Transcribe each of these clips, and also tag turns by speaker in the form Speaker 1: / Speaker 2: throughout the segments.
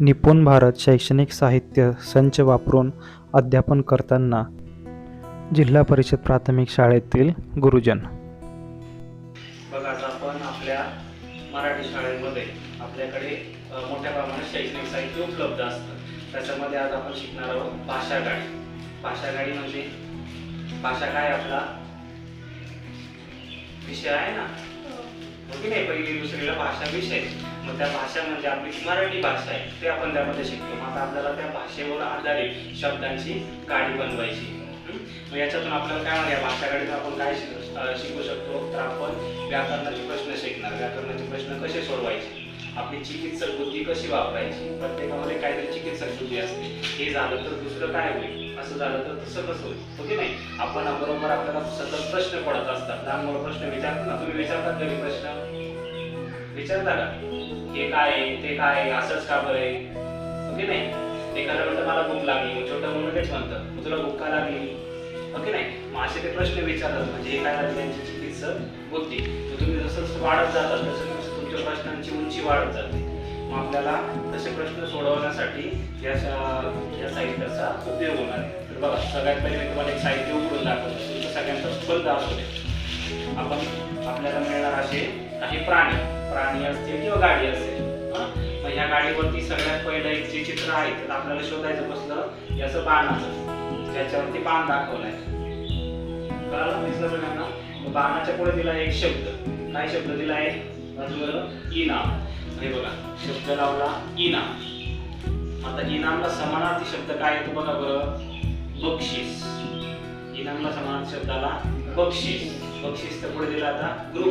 Speaker 1: निपुण भारत शैक्षणिक साहित्य संच वापरून अध्यापन करताना जिल्हा परिषद प्राथमिक शाळेतील गुरुजन.
Speaker 2: बघा आज आपण आपल्या मराठी शाळेमध्ये आपल्याकडे मोठ्या प्रमाणात शैक्षणिक साहित्य उपलब्ध असतं. त्याच्यामध्ये आज आपण शिकणार आहोत भाषा गाडी भाषा गाडी म्हणजे भाषा काय आपला? विषय आहे ना? हो की नाही? पहिली दुसरीला भाषा विषय. मग त्या भाषा म्हणजे आपली मराठी भाषा आहे ते आपण त्यामध्ये शिकतो. मग आता आपल्याला त्या भाषेवर आधारित शब्दांची गाडी बनवायची मग याच्यातून आपल्याला काय म्हणूया भाषा गाडीतून आपण काय शिकू शकतो? तर आपण व्याकरणाचे प्रश्न शिकणार. व्याकरणाचे प्रश्न कसे सोडवायचे? आपली चिकित्सक बुद्धी कशी वापरायची? प्रत्येकामध्ये काहीतरी चिकित्सक बुद्धी असते. हे झालं तर दुसरं काय होईल? असं झालं तर तसं कसं होईल? हो ओके नाही? आपण बरोबर आपल्याला सतत प्रश्न पडत असतात. लहान प्रश्न विचारतो ना? तुम्ही विचारतात कधी प्रश्न? विचारता का हे काय आहे? ते काय आहे? असंच का बरं आहे? ओके नाही. एखादं म्हणतं मला भूक लागली. मग छोटं म्हणून तेच म्हणतं मग तुला भूक का लागली? ओके नाही. मग असे ते प्रश्न विचारतात म्हणजे हे काय त्यांची चिकित्सक बुद्धी. तर तुम्ही जसं जसं वाढत जातात तसं तुमच्या प्रश्नांची उंची वाढत जाते. मग आपल्याला तसे प्रश्न सोडवण्यासाठी या या साहित्याचा उपयोग होणार आहे. तर बघा सगळ्यात पहिले मी तुम्हाला एक साहित्य उघडून दाखवतो. तुमचं सगळ्यांचं असू दे आपण आपल्याला मिळणार असे काही प्राणी. प्राणी असतील किंवा गाडी असेल. मग ह्या गाडीवरती सगळ्यात पहिलं एक जे चित्र आहे तर आपल्याला शोधायचं बसलं याचं बाणाचं. ज्याच्यावरती बाण दाखवलाय. कळालं दिसलं सगळ्यांना? मग बाणाच्या पुढे दिला एक शब्द. काय शब्द दिला आहे? बाजूवर इनाम. हे बघा शब्द लावला इनाम. आता इनामला समानार्थी शब्द काय येतो बघा बरं. बक्षीस. इनामला समानार्थी शब्दाला बक्षीस. बक्षीस तर पुढे दिला आता? गृह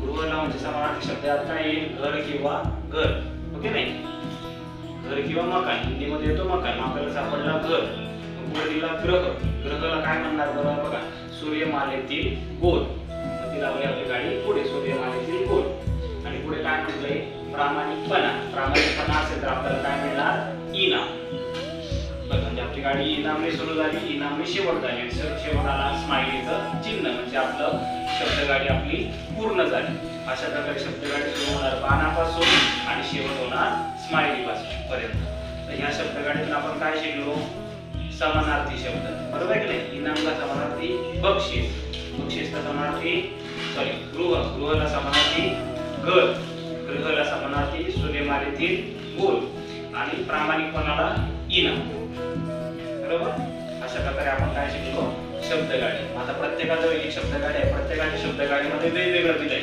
Speaker 2: गृहला म्हणजे समानार्थी शब्द काय येईल? घर किंवा घर. ओके नाही? घर किंवा मकान. हिंदीमध्ये येतो मकान. मग आपल्याला सापडला घर. पुढे दिला? ग्रह. ग्रहाला काय म्हणणार बरं? बघा. सूर्यमालेतील गोल. ती लावली आपली गाडी. पुढे सूर्यमालेतील गोल. आणि पुढे काय म्हटलंय? प्रामाणिकपणा. प्रामाणिकपणा असेल तर आपल्याला काय गाडी इनामने सुरू झाली इनामने शेवट झाली. शेवट आला स्माइलीचं चिन्ह म्हणजे आपलं शब्दगाडी आपली पूर्ण झाली. अशा प्रकारे शब्दगाडी सुरू होणार बाणापासून आणि शेवट होणार स्माइली पासून पर्यंत. तर ह्या शब्दगाडीतून आपण काय शिकलो? समानार्थी शब्द. बरोबर आहे की नाही? इनामला समानार्थी बक्षीस. बक्षीसला समानार्थी सॉरी गृह. गृहाला समानार्थी घर. गृहाला समानार्थी सूर्यमालेतील गोल आणि प्रामाणिकपणाला इनाम. बरोबर? अशा प्रकारे आपण काय शिकलो? शब्दगाडी. आता प्रत्येकाचं एक शब्दगाडी आहे. प्रत्येकाच्या शब्दगाडीमध्ये वेगवेगळं दिलंय.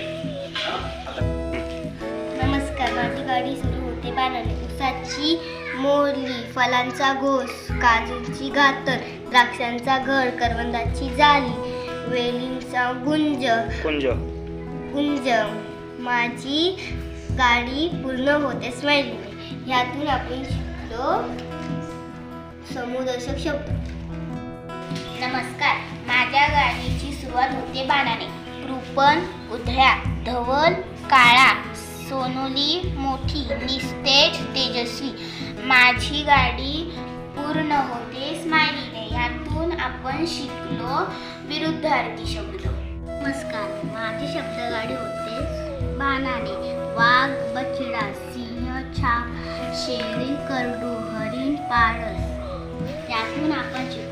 Speaker 2: हा?
Speaker 3: नमस्कार माझी गाडी सुरू होते बाणाने उसाची मोरली फलांचा घोस काजूची घातर द्राक्षांचा घड करवंदाची जाली वेलींचा गुंज.
Speaker 2: कुंज
Speaker 3: गुंज. माझी गाडी पूर्ण होते स्माइलीने. ह्यातून आपण शिकलो समूहदर्शक शब्द. नमस्कार. माझ्या गाडीची सुरुवात होते बाणाने. कृपण उधळ्या धवल काळा सोनोली मोठी निस्तेज तेजस्वी. माझी गाडी पूर्ण होते स्माइलीने. यातून आपण शिकलो विरुद्धार्थी शब्द. नमस्कार. माझी शब्दगाडी होते बाणाने. वाघ बछडा सिंह छाप शेळी करडू हरिण पारस यातून आपण शिकलो